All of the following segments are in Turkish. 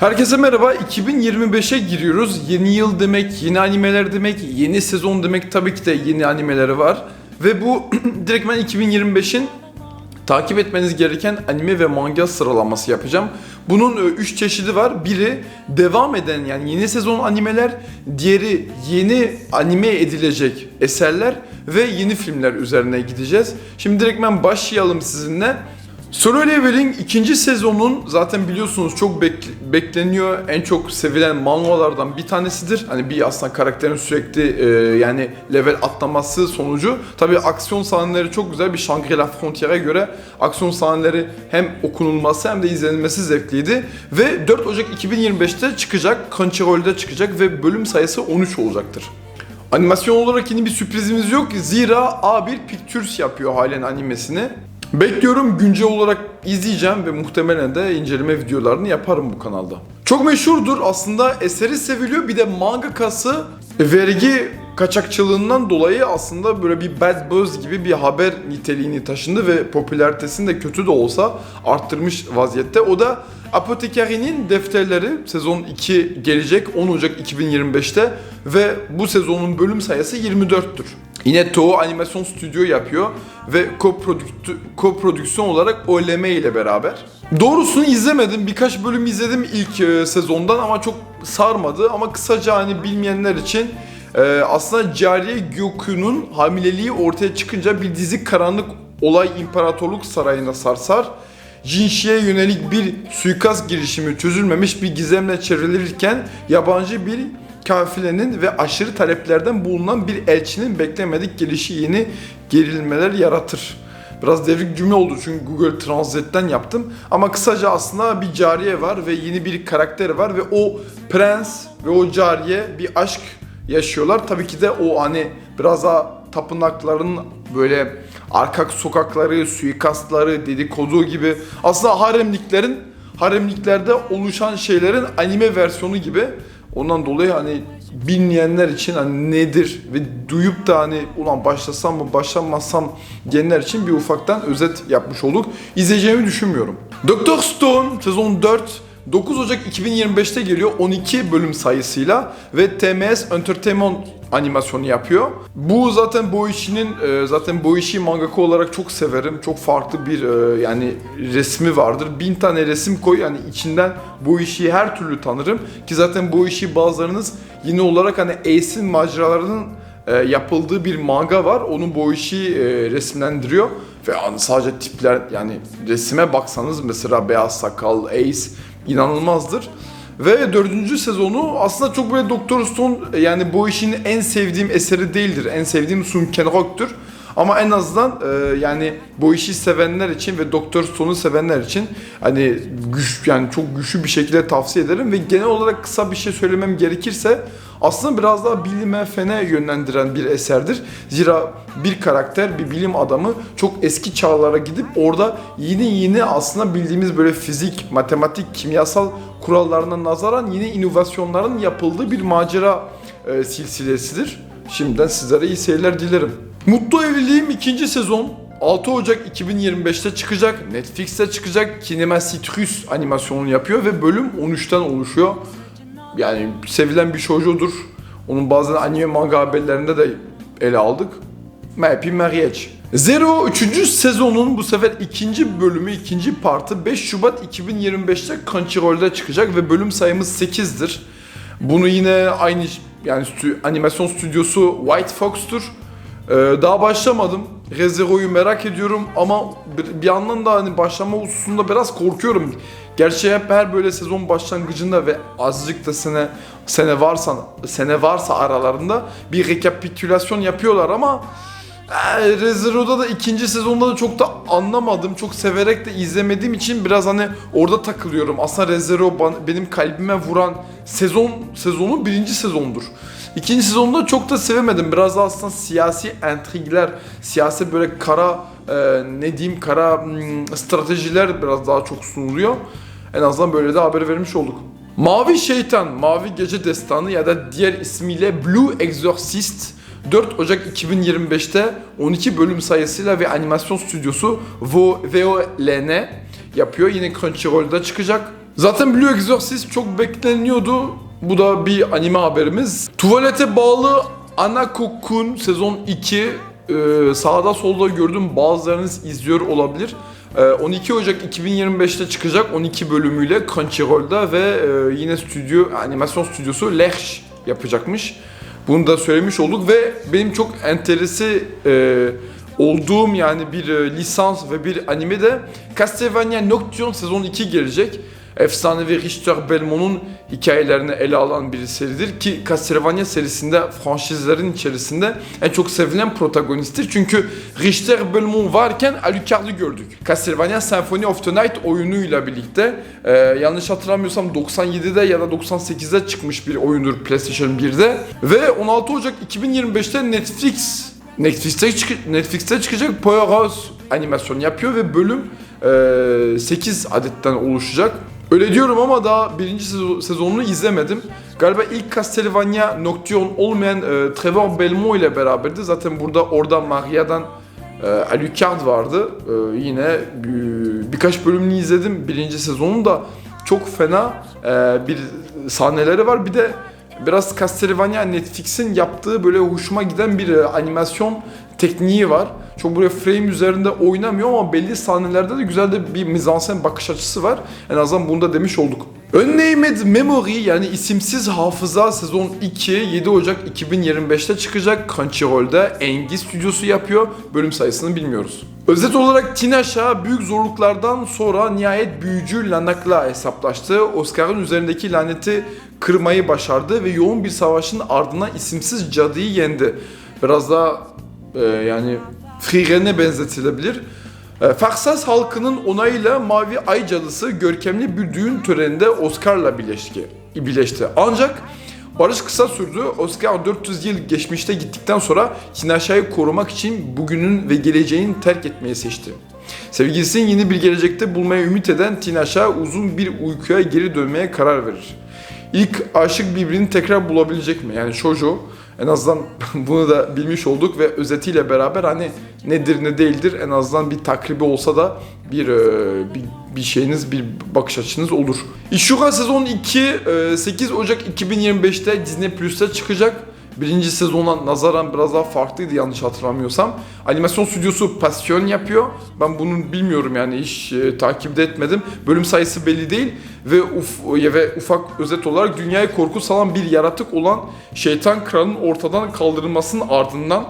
Herkese merhaba. 2025'e giriyoruz. Yeni yıl demek, yeni animeler demek, yeni sezon demek tabii ki de yeni animeleri var. Ve bu direktmen 2025'in takip etmeniz gereken anime ve manga sıralaması yapacağım. Bunun 3 çeşidi var. Biri devam eden yani yeni sezon animeler, diğeri yeni anime edilecek eserler ve yeni filmler üzerine gideceğiz. Şimdi direktmen başlayalım sizinle. Level'in ikinci sezonun zaten biliyorsunuz çok bek- bekleniyor. En çok sevilen mangalardan bir tanesidir. Hani bir aslında karakterin sürekli e, yani level atlaması sonucu. Tabii aksiyon sahneleri çok güzel. Bir Shangri-La Frontier'e göre aksiyon sahneleri hem okunulması hem de izlenilmesi zevkliydi. Ve 4 Ocak 2025'te çıkacak. Crunchyroll'de çıkacak ve bölüm sayısı 13 olacaktır. Animasyon olarak yeni bir sürprizimiz yok. Zira A1 Pictures yapıyor halen animesini. Bekliyorum güncel olarak izleyeceğim ve muhtemelen de inceleme videolarını yaparım bu kanalda. Çok meşhurdur aslında eseri seviliyor bir de mangakası vergi kaçakçılığından dolayı aslında böyle bir bad buzz gibi bir haber niteliğini taşındı ve popülaritesini de kötü de olsa arttırmış vaziyette. O da Apotekari'nin defterleri sezon 2 gelecek 10 Ocak 2025'te ve bu sezonun bölüm sayısı 24'tür. Yine Toho Animasyon Stüdyo yapıyor ve koprodüksiyon olarak OLM ile beraber. Doğrusunu izlemedim. Birkaç bölüm izledim ilk e, sezondan ama çok sarmadı. Ama kısaca hani bilmeyenler için e, aslında Cariye Gyoku'nun hamileliği ortaya çıkınca bir dizi karanlık olay imparatorluk sarayına sarsar. Jinshi'ye yönelik bir suikast girişimi çözülmemiş bir gizemle çevrilirken yabancı bir kafilenin ve aşırı taleplerden bulunan bir elçinin beklemedik gelişi yeni gerilmeler yaratır. Biraz devrik cümle oldu çünkü Google Translate'ten yaptım. Ama kısaca aslında bir cariye var ve yeni bir karakter var ve o prens ve o cariye bir aşk yaşıyorlar. Tabii ki de o hani biraz daha tapınakların böyle arka sokakları, suikastları, dedikodu gibi aslında haremliklerin haremliklerde oluşan şeylerin anime versiyonu gibi. Ondan dolayı hani bilmeyenler için hani nedir ve duyup da hani ulan başlasam mı başlamazsam diyenler için bir ufaktan özet yapmış olduk. İzleyeceğimi düşünmüyorum. Doctor Stone sezon 4 9 Ocak 2025'te geliyor 12 bölüm sayısıyla ve TMS Entertainment animasyonu yapıyor. Bu zaten Boishi'nin e, zaten Boishi mangaka olarak çok severim. Çok farklı bir e, yani resmi vardır. Bin tane resim koy yani içinden Boishi'yi her türlü tanırım. Ki zaten Boishi bazılarınız yine olarak hani Ace'in maceralarının e, yapıldığı bir manga var. Onun Boishi e, resimlendiriyor. Ve yani sadece tipler yani resime baksanız mesela beyaz sakal, Ace inanılmazdır. Ve dördüncü sezonu aslında çok böyle Doktor Stone yani bu işin en sevdiğim eseri değildir. En sevdiğim Sun Kenrock'tur. Ama en azından e, yani bu işi sevenler için ve Doktor Stone'u sevenler için hani güç yani çok güçlü bir şekilde tavsiye ederim ve genel olarak kısa bir şey söylemem gerekirse aslında biraz daha bilime fene yönlendiren bir eserdir. Zira bir karakter, bir bilim adamı çok eski çağlara gidip orada yeni yeni aslında bildiğimiz böyle fizik, matematik, kimyasal kurallarına nazaran yeni inovasyonların yapıldığı bir macera e, silsilesidir. Şimdiden sizlere iyi seyirler dilerim. Mutlu Evliliğim ikinci sezon 6 Ocak 2025'te çıkacak. Netflix'te çıkacak. Kinema Citrus animasyonunu yapıyor ve bölüm 13'ten oluşuyor. Yani sevilen bir shoujo'dur. Onun bazen anime manga haberlerinde de ele aldık. Happy Marriage. Zero 3. sezonun bu sefer ikinci bölümü, ikinci partı 5 Şubat 2025'te Crunchyroll'da çıkacak ve bölüm sayımız 8'dir. Bunu yine aynı yani stü- animasyon stüdyosu White Fox'tur. Ee, daha başlamadım. Rezero'yu merak ediyorum ama bir, bir yandan da hani başlama hususunda biraz korkuyorum. Gerçi hep her böyle sezon başlangıcında ve azıcık da sene sene varsa sene varsa aralarında bir rekapitülasyon yapıyorlar ama e, Rezero'da da ikinci sezonda da çok da anlamadım. Çok severek de izlemediğim için biraz hani orada takılıyorum. Aslında Rezero benim kalbime vuran sezon sezonu birinci sezondur. İkinci sezonda çok da sevemedim. Biraz da aslında siyasi entrigler, siyasi böyle kara e, ne diyeyim kara hmm, stratejiler biraz daha çok sunuluyor. En azından böyle de haber vermiş olduk. Mavi Şeytan, Mavi Gece Destanı ya da diğer ismiyle Blue Exorcist 4 Ocak 2025'te 12 bölüm sayısıyla ve animasyon stüdyosu Vo- VOLN yapıyor. Yine Crunchyroll'da çıkacak. Zaten Blue Exorcist çok bekleniyordu. Bu da bir anime haberimiz. Tuvalete bağlı Anako-kun sezon 2 e, sağda solda gördüm bazılarınız izliyor olabilir. E, 12 Ocak 2025'te çıkacak 12 bölümüyle Crunchyroll'da ve e, yine stüdyo animasyon stüdyosu Lerch yapacakmış. Bunu da söylemiş olduk ve benim çok enteresi e, olduğum yani bir e, lisans ve bir anime de Castlevania Nocturne sezon 2 gelecek. Efsanevi Richter Belmont'un hikayelerini ele alan bir seridir ki Castlevania serisinde franşizlerin içerisinde en çok sevilen protagonisttir. Çünkü Richter Belmont varken Alucard'ı gördük. Castlevania Symphony of the Night oyunuyla birlikte e, yanlış hatırlamıyorsam 97'de ya da 98'de çıkmış bir oyundur PlayStation 1'de ve 16 Ocak 2025'te Netflix Netflix'te, çık- Netflix'te çıkacak Poirot animasyon yapıyor ve bölüm e, 8 adetten oluşacak. Öyle diyorum ama daha birinci sezo- sezonunu izlemedim. Galiba ilk Castlevania Nocturne olmayan e, Trevor Belmont ile beraberdi. Zaten burada orada Maria'dan e, Alucard vardı. E, yine bir- birkaç bölümünü izledim. Birinci sezonu da çok fena e, bir sahneleri var. Bir de biraz Castlevania Netflix'in yaptığı böyle hoşuma giden bir e, animasyon tekniği var. Çok böyle frame üzerinde oynamıyor ama belli sahnelerde de güzel de bir mizansen bakış açısı var. En azından bunu da demiş olduk. Unnamed Memory yani isimsiz hafıza sezon 2 7 Ocak 2025'te çıkacak. Crunchyroll'da Engi stüdyosu yapıyor. Bölüm sayısını bilmiyoruz. Özet olarak Tina Shah büyük zorluklardan sonra nihayet büyücü Lanak'la hesaplaştı. Oscar'ın üzerindeki laneti kırmayı başardı ve yoğun bir savaşın ardından isimsiz cadıyı yendi. Biraz daha e, yani Friren'e benzetilebilir. E, Faksas halkının onayıyla Mavi Ay görkemli bir düğün töreninde Oscar'la birleşti. Ancak barış kısa sürdü. Oscar 400 yıl geçmişte gittikten sonra Tinaşa'yı korumak için bugünün ve geleceğin terk etmeyi seçti. Sevgilisini yeni bir gelecekte bulmaya ümit eden Tinaşa uzun bir uykuya geri dönmeye karar verir. İlk aşık birbirini tekrar bulabilecek mi? Yani Shoujo en azından bunu da bilmiş olduk ve özetiyle beraber hani nedir ne değildir en azından bir takribi olsa da bir e, bir, bir şeyiniz bir bakış açınız olur. Ishura sezon 2 e, 8 Ocak 2025'te Disney Plus'ta çıkacak. Birinci sezona nazaran biraz daha farklıydı yanlış hatırlamıyorsam. Animasyon stüdyosu Passion yapıyor. Ben bunu bilmiyorum yani hiç e, takip de etmedim. Bölüm sayısı belli değil ve uf ya ve ufak özet olarak dünyaya korku salan bir yaratık olan şeytan kralın ortadan kaldırılmasının ardından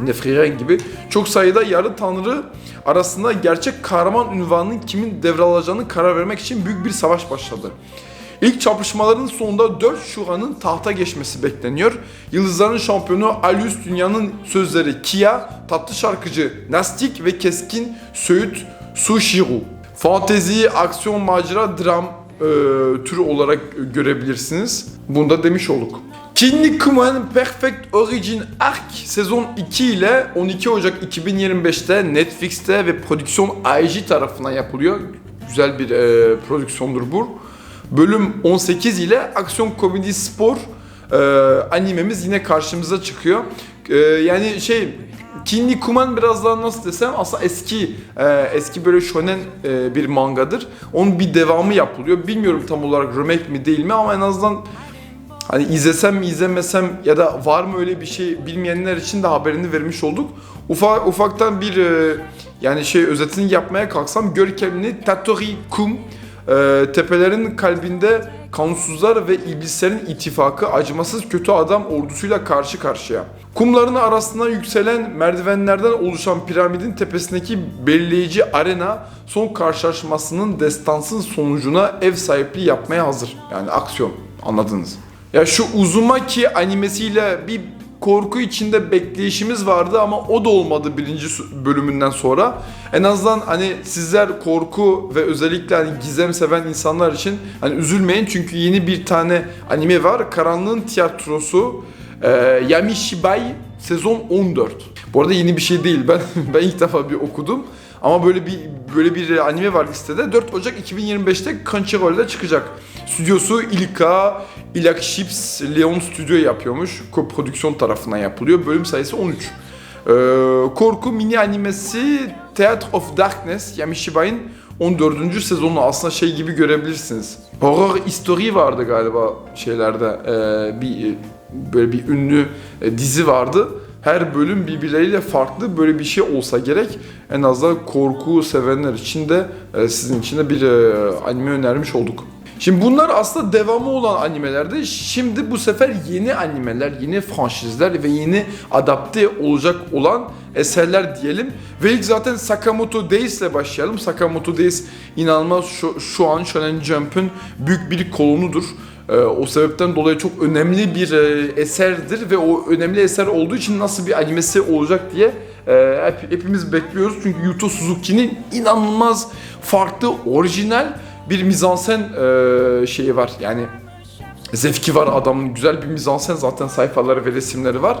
Yine Frieren gibi çok sayıda yarı tanrı arasında gerçek kahraman ünvanının kimin devralacağını karar vermek için büyük bir savaş başladı. İlk çarpışmaların sonunda 4 Şura'nın tahta geçmesi bekleniyor. Yıldızların şampiyonu Alius dünyanın sözleri Kia, tatlı şarkıcı Nastik ve keskin söğüt Sushiru. Fantezi, aksiyon, macera, dram e, türü olarak görebilirsiniz. Bunu da demiş olduk. Kinnikuman Perfect Origin Arc sezon 2 ile 12 Ocak 2025'te Netflix'te ve prodüksiyon AEG tarafından yapılıyor. Güzel bir e, prodüksiyondur bu. Bölüm 18 ile aksiyon komedi spor e, animemiz yine karşımıza çıkıyor. E, yani şey Kinnikuman biraz daha nasıl desem aslında eski e, eski böyle shonen e, bir mangadır. Onun bir devamı yapılıyor. Bilmiyorum tam olarak remake mi değil mi ama en azından Hani izlesem mi izlemesem ya da var mı öyle bir şey bilmeyenler için de haberini vermiş olduk. Ufak ufaktan bir e, yani şey özetini yapmaya kalksam görkemli Tatori Kum e, tepelerin kalbinde kanunsuzlar ve iblislerin ittifakı acımasız kötü adam ordusuyla karşı karşıya. Kumların arasından yükselen merdivenlerden oluşan piramidin tepesindeki belirleyici arena son karşılaşmasının destansın sonucuna ev sahipliği yapmaya hazır. Yani aksiyon anladınız. Ya şu Uzumaki animesiyle bir korku içinde bekleyişimiz vardı ama o da olmadı birinci bölümünden sonra. En azından hani sizler korku ve özellikle hani gizem seven insanlar için hani üzülmeyin çünkü yeni bir tane anime var. Karanlığın Tiyatrosu e, Yamishibai sezon 14. Bu arada yeni bir şey değil. Ben ben ilk defa bir okudum. Ama böyle bir böyle bir anime var listede. 4 Ocak 2025'te Crunchyroll'da çıkacak. Stüdyosu Ilka, Ilak Chips, Leon Studio yapıyormuş. Koprodüksiyon tarafından yapılıyor. Bölüm sayısı 13. Ee, korku mini animesi Theatre of Darkness Yamishibai'nin 14. sezonu aslında şey gibi görebilirsiniz. Horror History vardı galiba şeylerde. Ee, bir böyle bir ünlü e, dizi vardı. Her bölüm birbirleriyle farklı böyle bir şey olsa gerek. En azından korku sevenler için de e, sizin için de bir e, anime önermiş olduk. Şimdi bunlar aslında devamı olan animelerdi. Şimdi bu sefer yeni animeler, yeni franşizler ve yeni adapte olacak olan eserler diyelim. Ve ilk zaten Sakamoto Days ile başlayalım. Sakamoto Days inanılmaz şu, şu an Shonen Jump'ın büyük bir kolonudur. Ee, o sebepten dolayı çok önemli bir e, eserdir ve o önemli eser olduğu için nasıl bir animesi olacak diye e, hep, hepimiz bekliyoruz. Çünkü Yuto Suzuki'nin inanılmaz farklı, orijinal bir mizansen e, şeyi var. Yani zevki var adamın. Güzel bir mizansen zaten sayfaları ve resimleri var.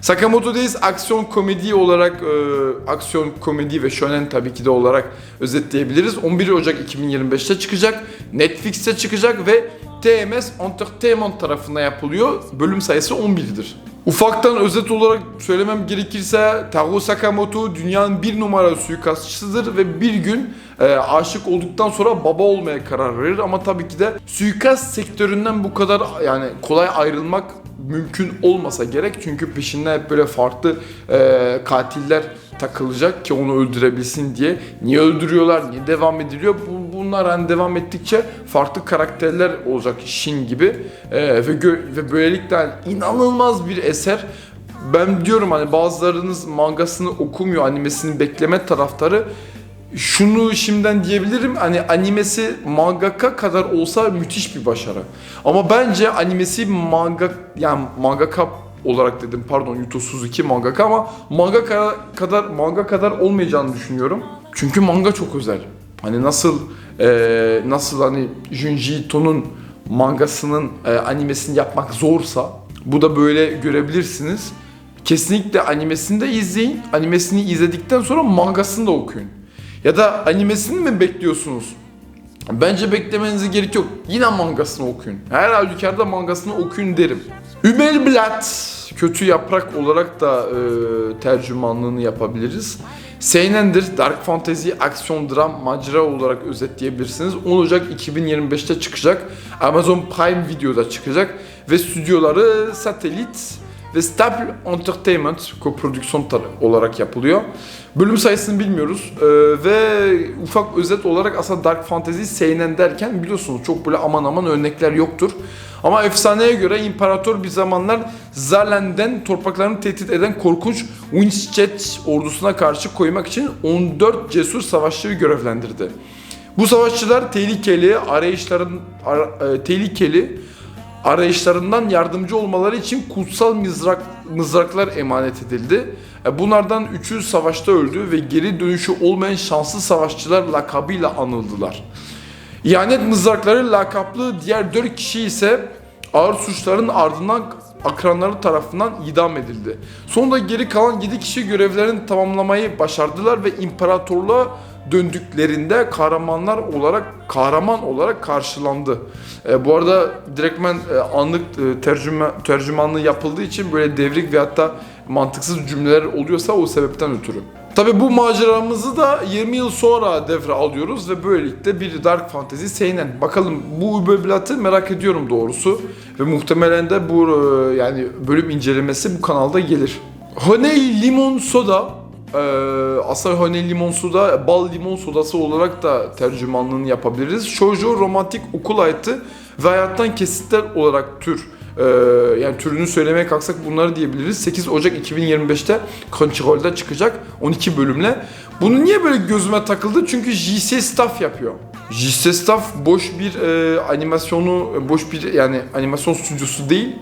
Sakamoto Days aksiyon komedi olarak e, aksiyon komedi ve shonen tabii ki de olarak özetleyebiliriz. 11 Ocak 2025'te çıkacak. Netflix'te çıkacak ve TMS Entertainment tarafından yapılıyor. Bölüm sayısı 11'dir. Ufaktan özet olarak söylemem gerekirse Taro Sakamoto dünyanın bir numara suikastçısıdır ve bir gün e, aşık olduktan sonra baba olmaya karar verir ama tabii ki de suikast sektöründen bu kadar yani kolay ayrılmak mümkün olmasa gerek çünkü peşinde hep böyle farklı e, katiller takılacak ki onu öldürebilsin diye. Niye öldürüyorlar, niye devam ediliyor? Bu, bunlar hani devam ettikçe farklı karakterler olacak Shin gibi E, ve, gö- ve böylelikle hani inanılmaz bir eser. Ben diyorum hani bazılarınız mangasını okumuyor, animesini bekleme taraftarı şunu şimdiden diyebilirim hani animesi mangaka kadar olsa müthiş bir başarı. Ama bence animesi manga yani mangaka olarak dedim pardon Yuto Suzuki mangaka ama manga ka- kadar manga kadar olmayacağını düşünüyorum. Çünkü manga çok özel. Hani nasıl eee, nasıl hani Junji Ito'nun mangasının eee, animesini yapmak zorsa bu da böyle görebilirsiniz. Kesinlikle animesini de izleyin. Animesini izledikten sonra mangasını da okuyun. Ya da animesini mi bekliyorsunuz? Bence beklemenize gerek yok. Yine mangasını okuyun. Her halükarda mangasını okuyun derim. Ümelblatt kötü yaprak olarak da e, tercümanlığını yapabiliriz. Seinen'dir. Dark Fantasy, aksiyon, dram, macera olarak özetleyebilirsiniz. 10 Ocak 2025'te çıkacak. Amazon Prime Video'da çıkacak. Ve stüdyoları Satellit ve Stable Entertainment koprodüksiyon olarak yapılıyor. Bölüm sayısını bilmiyoruz Ee, ve ufak özet olarak aslında Dark Fantasy seinen derken biliyorsunuz çok böyle aman aman örnekler yoktur. Ama efsaneye göre imparator bir zamanlar Zalen'den topraklarını tehdit eden korkunç Winchett ordusuna karşı koymak için 14 cesur savaşçıyı görevlendirdi. Bu savaşçılar tehlikeli arayışların ara- e, tehlikeli arayışlarından yardımcı olmaları için kutsal mızrak mızraklar emanet edildi. E, Bunlardan üçü savaşta öldü ve geri dönüşü olmayan şanslı savaşçılar lakabıyla anıldılar. İhanet mızrakları lakaplı diğer dört kişi ise ağır suçların ardından akranları tarafından idam edildi. Sonunda geri kalan 7 kişi görevlerini tamamlamayı başardılar ve imparatorluğa döndüklerinde kahramanlar olarak kahraman olarak karşılandı. E, bu arada direktmen e, anlık e, tercüme tercümanlığı yapıldığı için böyle devrik ve hatta mantıksız cümleler oluyorsa o sebepten ötürü. Tabi bu maceramızı da 20 yıl sonra devre alıyoruz ve böylelikle bir Dark Fantasy seinen. Bakalım bu Übeblat'ı merak ediyorum doğrusu ve muhtemelen de bu e, yani bölüm incelemesi bu kanalda gelir. Honey Limon Soda e, aslında Honey Limon Soda bal limon sodası olarak da tercümanlığını yapabiliriz. Shoujo romantik okul hayatı ve hayattan kesitler olarak tür ee, yani türünü söylemeye kalksak bunları diyebiliriz. 8 Ocak 2025'te Crunchyroll'da çıkacak 12 bölümle. Bunu niye böyle gözüme takıldı? Çünkü JC Staff yapıyor. JC Staff boş bir e, animasyonu, boş bir yani animasyon stüdyosu değil.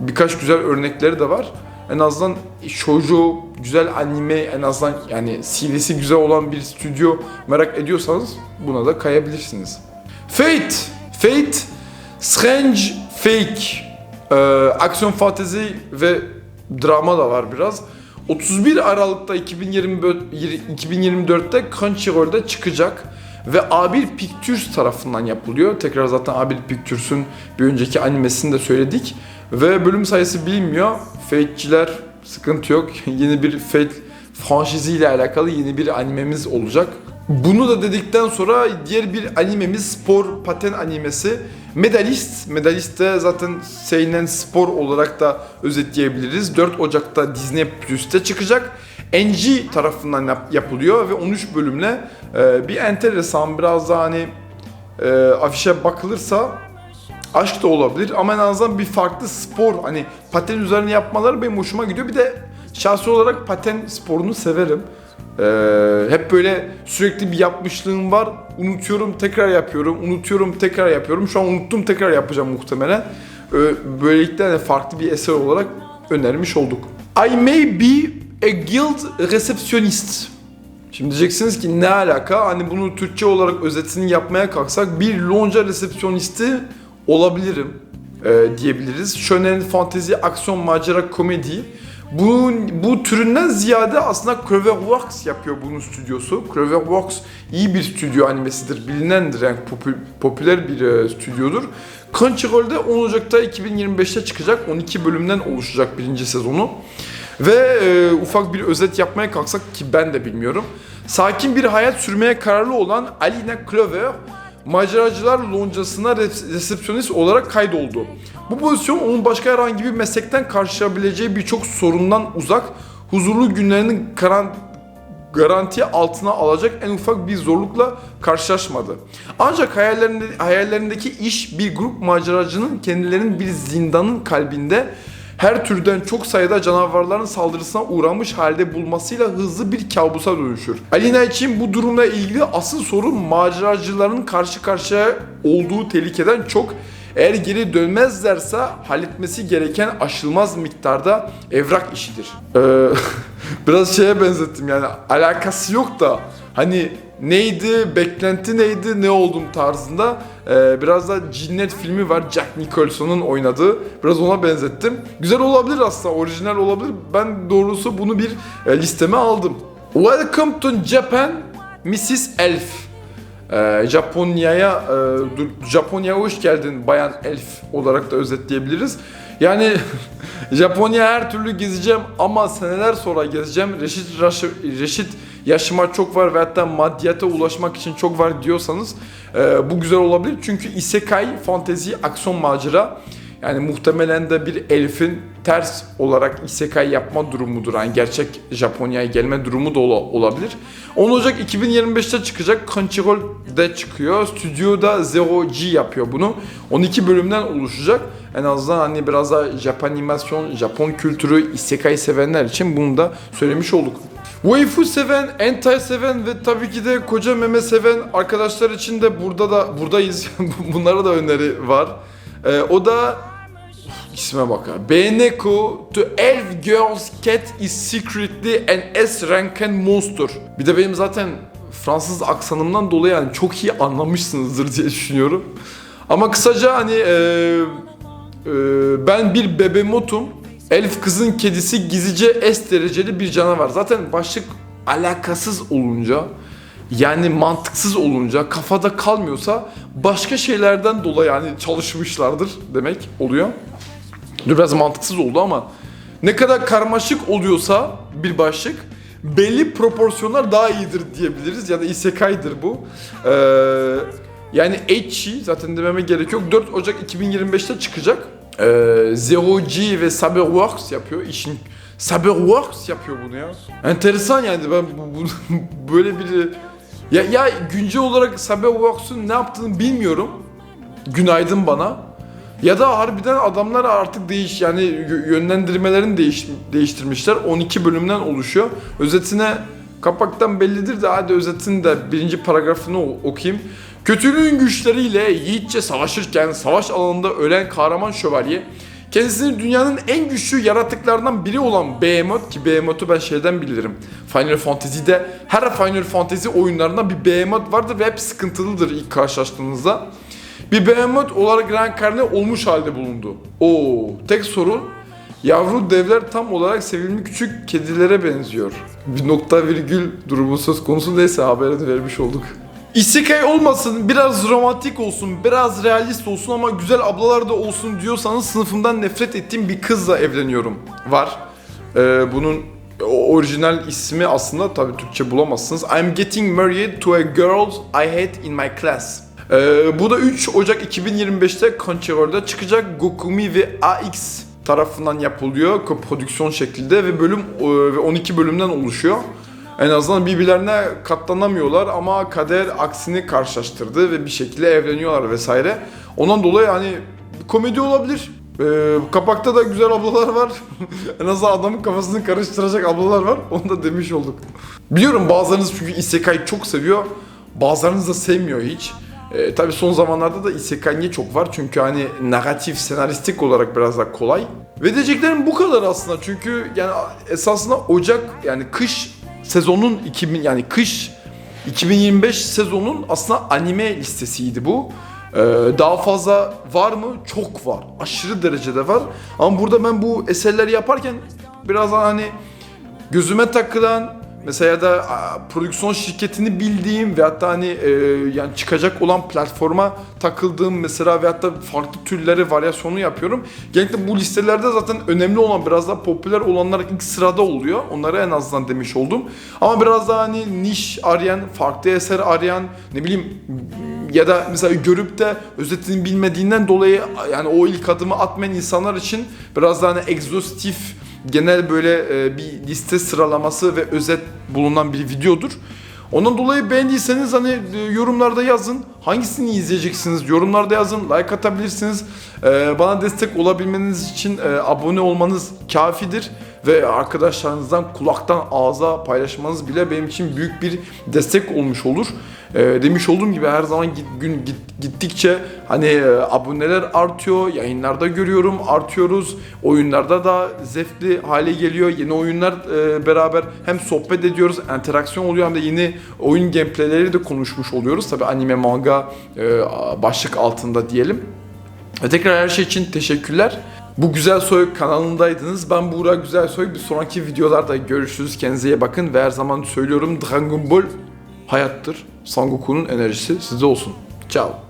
Birkaç güzel örnekleri de var. En azından shoujo, güzel anime, en azından yani CV'si güzel olan bir stüdyo merak ediyorsanız buna da kayabilirsiniz. Fate! Fate Strange Fake ee, aksiyon fantezi ve drama da var biraz. 31 Aralık'ta 2024, 2024'te Crunchyroll'da çıkacak ve A1 Pictures tarafından yapılıyor. Tekrar zaten A1 Pictures'un bir önceki animesini de söyledik. Ve bölüm sayısı bilinmiyor. Fate'ciler sıkıntı yok. yeni bir Fate franşiziyle alakalı yeni bir animemiz olacak. Bunu da dedikten sonra diğer bir animemiz spor paten animesi. Medalist. Medalist de zaten seinen spor olarak da özetleyebiliriz. 4 Ocak'ta Disney Plus'te çıkacak. NG tarafından yap- yapılıyor ve 13 bölümle e, bir enteresan biraz daha hani e, afişe bakılırsa aşk da olabilir ama en azından bir farklı spor hani paten üzerine yapmaları benim hoşuma gidiyor. Bir de şahsi olarak paten sporunu severim. Ee, hep böyle sürekli bir yapmışlığım var. Unutuyorum, tekrar yapıyorum. Unutuyorum, tekrar yapıyorum. Şu an unuttum, tekrar yapacağım muhtemelen. Ee, böylelikle de farklı bir eser olarak önermiş olduk. I may be a guild receptionist. Şimdi diyeceksiniz ki ne alaka? Hani bunu Türkçe olarak özetini yapmaya kalksak bir lonca resepsiyonisti olabilirim e, diyebiliriz. Şönen fantezi, aksiyon, macera, komedi. Bu, bu türünden ziyade aslında Cloverworks yapıyor bunun stüdyosu. Cloverworks iyi bir stüdyo animesidir, bilinendir yani popü- popüler bir e, stüdyodur. Crunchyroll'de 10 Ocak'ta 2025'te çıkacak, 12 bölümden oluşacak birinci sezonu. Ve e, ufak bir özet yapmaya kalksak ki ben de bilmiyorum. Sakin bir hayat sürmeye kararlı olan Alina Clover, maceracılar loncasına res- resepsiyonist olarak kaydoldu. Bu pozisyon onun başka herhangi bir meslekten karşılaşabileceği birçok sorundan uzak, huzurlu günlerinin karan garanti altına alacak en ufak bir zorlukla karşılaşmadı. Ancak hayallerinde, hayallerindeki iş bir grup maceracının kendilerinin bir zindanın kalbinde her türden çok sayıda canavarların saldırısına uğramış halde bulmasıyla hızlı bir kabusa dönüşür. Alina için bu durumla ilgili asıl sorun maceracıların karşı karşıya olduğu tehlikeden çok eğer geri dönmezlerse halletmesi gereken aşılmaz miktarda evrak işidir. Ee, biraz şeye benzettim yani alakası yok da hani neydi, beklenti neydi, ne oldum tarzında ee, biraz da Cinnet filmi var Jack Nicholson'un oynadığı. Biraz ona benzettim. Güzel olabilir aslında, orijinal olabilir. Ben doğrusu bunu bir e, listeme aldım. Welcome to Japan, Mrs. Elf. Ee, Japonya'ya e, Japonya'ya hoş geldin bayan elf olarak da özetleyebiliriz. Yani Japonya her türlü gezeceğim ama seneler sonra gezeceğim. Reşit, Reşit yaşıma çok var ve hatta maddiyata ulaşmak için çok var diyorsanız e, bu güzel olabilir. Çünkü isekai, fantezi, aksiyon macera yani muhtemelen de bir elfin ters olarak isekai yapma durumudur. Yani gerçek Japonya'ya gelme durumu da ola- olabilir. 10 Ocak 2025'te çıkacak. Crunchyroll'de çıkıyor. Stüdyoda Zero G yapıyor bunu. 12 bölümden oluşacak. En azından hani biraz da Japon animasyon, Japon kültürü, isekai sevenler için bunu da söylemiş olduk. Waifu seven, hentai seven ve tabii ki de koca meme seven arkadaşlar için de burada da buradayız. Bunlara da öneri var. Ee, o da İsme bak ha. Beneko to elf girl's cat is secretly an S-ranken monster. Bir de benim zaten Fransız aksanımdan dolayı yani çok iyi anlamışsınızdır diye düşünüyorum. Ama kısaca hani e, e, ben bir bebemotum. Elf kızın kedisi gizlice S dereceli bir canavar. Zaten başlık alakasız olunca yani mantıksız olunca kafada kalmıyorsa başka şeylerden dolayı yani çalışmışlardır demek oluyor. Biraz mantıksız oldu ama ne kadar karmaşık oluyorsa bir başlık belli proporsiyonlar daha iyidir diyebiliriz ya da isekai'dir bu. Ee, yani Ecchi zaten dememe gerek yok 4 Ocak 2025'te çıkacak. Ee, Zero G ve Cyberworks yapıyor işin Cyberworks yapıyor bunu ya. Enteresan yani ben bu, bu- böyle bir ya, ya güncel olarak Cyberworks'un ne yaptığını bilmiyorum. Günaydın bana. Ya da harbiden adamlar artık değiş yani yö- yönlendirmelerini değiş, değiştirmişler. 12 bölümden oluşuyor. Özetine kapaktan bellidir de hadi özetini de birinci paragrafını okuyayım. Kötülüğün güçleriyle yiğitçe savaşırken savaş alanında ölen kahraman şövalye kendisini dünyanın en güçlü yaratıklarından biri olan Behemoth ki Behemoth'u ben şeyden bilirim. Final Fantasy'de her Final Fantasy oyunlarında bir Behemoth vardır ve hep sıkıntılıdır ilk karşılaştığınızda bir behemoth olarak reenkarne olmuş halde bulundu. Oo, tek sorun yavru devler tam olarak sevimli küçük kedilere benziyor. Bir nokta virgül durumu söz konusu neyse haberi de vermiş olduk. Isekai olmasın, biraz romantik olsun, biraz realist olsun ama güzel ablalar da olsun diyorsanız sınıfımdan nefret ettiğim bir kızla evleniyorum. Var. Ee, bunun orijinal ismi aslında tabii Türkçe bulamazsınız. I'm getting married to a girl I hate in my class. Ee, bu da 3 Ocak 2025'te Crunchyroll'da çıkacak Gokumi ve AX tarafından yapılıyor prodüksiyon şeklinde ve bölüm e, ve 12 bölümden oluşuyor. En azından birbirlerine katlanamıyorlar ama kader aksini karşılaştırdı ve bir şekilde evleniyorlar vesaire. Ondan dolayı hani komedi olabilir. Ee, kapakta da güzel ablalar var. en azından adamın kafasını karıştıracak ablalar var. Onu da demiş olduk. Biliyorum bazılarınız çünkü Isekai çok seviyor. Bazılarınız da sevmiyor hiç. Ee, tabii son zamanlarda da Isekai niye çok var? Çünkü hani narratif, senaristik olarak biraz daha kolay. Ve diyeceklerim bu kadar aslında. Çünkü yani esasında Ocak yani kış sezonun 2000 yani kış 2025 sezonun aslında anime listesiydi bu. Ee, daha fazla var mı? Çok var. Aşırı derecede var. Ama burada ben bu eserleri yaparken biraz hani gözüme takılan mesela da a, prodüksiyon şirketini bildiğim ve hatta hani e, yani çıkacak olan platforma takıldığım mesela ve hatta farklı türleri varyasyonu yapıyorum. Genellikle bu listelerde zaten önemli olan biraz daha popüler olanlar ilk sırada oluyor. Onları en azından demiş oldum. Ama biraz daha hani niş arayan, farklı eser arayan, ne bileyim ya da mesela görüp de özetini bilmediğinden dolayı yani o ilk adımı atmayan insanlar için biraz daha hani egzostif genel böyle e, bir liste sıralaması ve özet bulunan bir videodur. Ondan dolayı beğendiyseniz hani e, yorumlarda yazın. Hangisini izleyeceksiniz? Yorumlarda yazın. Like atabilirsiniz. E, bana destek olabilmeniz için abone olmanız kafidir. Ve arkadaşlarınızdan kulaktan ağza paylaşmanız bile benim için büyük bir destek olmuş olur. E, demiş olduğum gibi her zaman git, gün git, gittikçe hani e, aboneler artıyor, yayınlarda görüyorum artıyoruz, oyunlarda da zevkli hale geliyor. Yeni oyunlar e, beraber hem sohbet ediyoruz, interaksiyon oluyor hem de yeni oyun gameplayleri de konuşmuş oluyoruz. Tabi anime, manga e, başlık altında diyelim. Ve tekrar her şey için teşekkürler. Bu Güzel Soy kanalındaydınız. Ben Buğra Güzel Soy. Bir sonraki videolarda görüşürüz. Kendinize iyi bakın. Ve her zaman söylüyorum Dragon Ball hayattır. Sangoku'nun enerjisi sizde olsun. Ciao.